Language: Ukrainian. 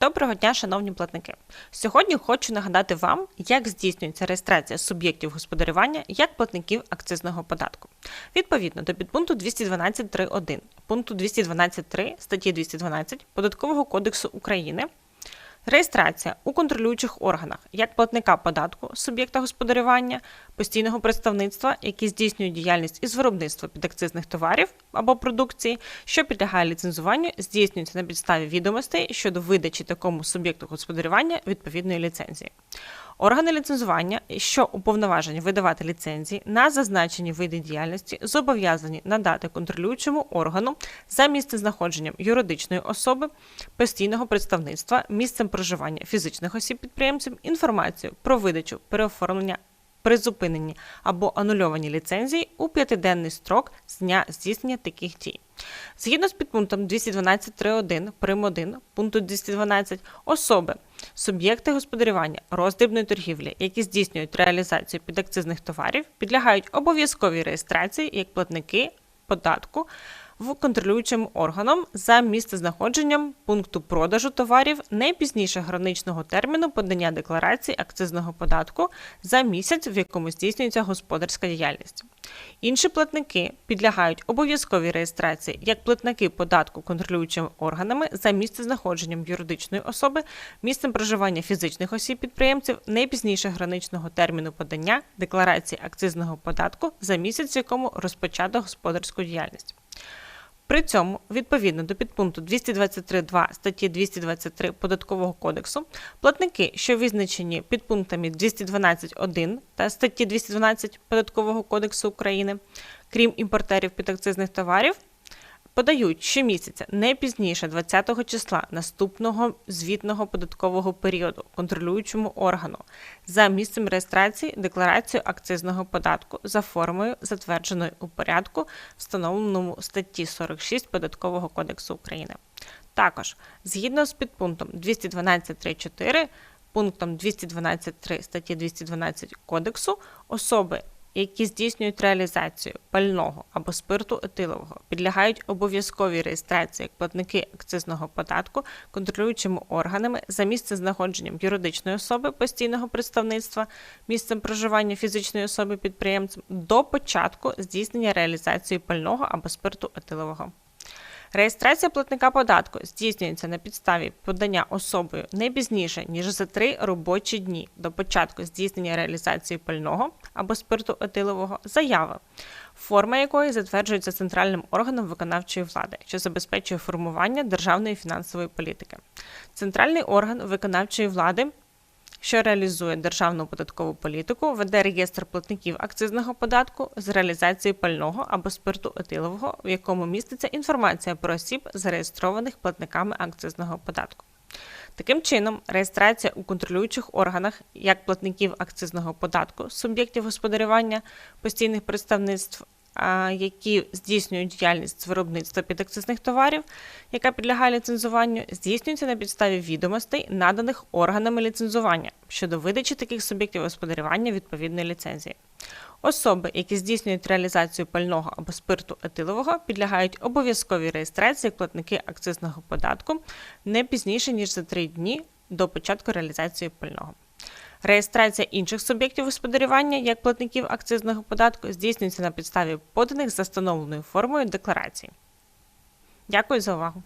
Доброго дня, шановні платники! Сьогодні хочу нагадати вам, як здійснюється реєстрація суб'єктів господарювання як платників акцизного податку. Відповідно до підпункту 212.3.1, пункту 212.3 статті 212 Податкового кодексу України Реєстрація у контролюючих органах як платника податку, суб'єкта господарювання, постійного представництва, які здійснюють діяльність із виробництва підакцизних товарів або продукції, що підлягає ліцензуванню, здійснюється на підставі відомостей щодо видачі такому суб'єкту господарювання відповідної ліцензії. Органи ліцензування, що уповноважені видавати ліцензії на зазначені види діяльності, зобов'язані надати контролюючому органу за місцезнаходженням юридичної особи, постійного представництва, місцем проживання фізичних осіб підприємців інформацію про видачу, переоформлення. Призупинені або анульовані ліцензії у п'ятиденний строк з дня здійснення таких дій. Згідно з підпунктом 212.3.1 прим. 1 пункту 212 особи, суб'єкти господарювання роздрібної торгівлі, які здійснюють реалізацію підакцизних товарів, підлягають обов'язковій реєстрації як платники податку в контролюючим органом за місцезнаходженням пункту продажу товарів не пізніше граничного терміну подання декларації акцизного податку за місяць, в якому здійснюється господарська діяльність. Інші платники підлягають обов'язковій реєстрації як платники податку контролюючими органами за місцезнаходженням юридичної особи, місцем проживання фізичних осіб підприємців не пізніше граничного терміну подання декларації акцизного податку за місяць, в якому розпочато господарську діяльність. При цьому, відповідно до підпункту 223.2 статті 223 Податкового кодексу, платники, що визначені підпунктами 212.1 та статті 212 Податкового кодексу України, крім імпортерів підакцизних товарів, подають щомісяця не пізніше 20 числа наступного звітного податкового періоду контролюючому органу за місцем реєстрації декларацію акцизного податку за формою, затвердженою у порядку, встановленому статті 46 Податкового кодексу України. Також згідно з підпунктом 212.3.4 пунктом 212.3 статті 212 Кодексу особи які здійснюють реалізацію пального або спирту етилового, підлягають обов'язковій реєстрації як платники акцизного податку, контролюючими органами за місце знаходженням юридичної особи постійного представництва, місцем проживання фізичної особи підприємцем до початку здійснення реалізації пального або спирту етилового. Реєстрація платника податку здійснюється на підставі подання особою не пізніше, ніж за три робочі дні до початку здійснення реалізації пального або спирту етилового заяви, форма якої затверджується центральним органом виконавчої влади, що забезпечує формування державної фінансової політики. Центральний орган виконавчої влади що реалізує державну податкову політику, веде реєстр платників акцизного податку з реалізації пального або спирту етилового, в якому міститься інформація про осіб, зареєстрованих платниками акцизного податку. Таким чином, реєстрація у контролюючих органах як платників акцизного податку, суб'єктів господарювання, постійних представництв які здійснюють діяльність з виробництва підакцизних товарів, яка підлягає ліцензуванню, здійснюється на підставі відомостей, наданих органами ліцензування щодо видачі таких суб'єктів господарювання відповідної ліцензії. Особи, які здійснюють реалізацію пального або спирту етилового, підлягають обов'язковій реєстрації платники акцизного податку не пізніше ніж за три дні до початку реалізації пального. Реєстрація інших суб'єктів господарювання як платників акцизного податку здійснюється на підставі поданих за встановленою формою декларацій. Дякую за увагу!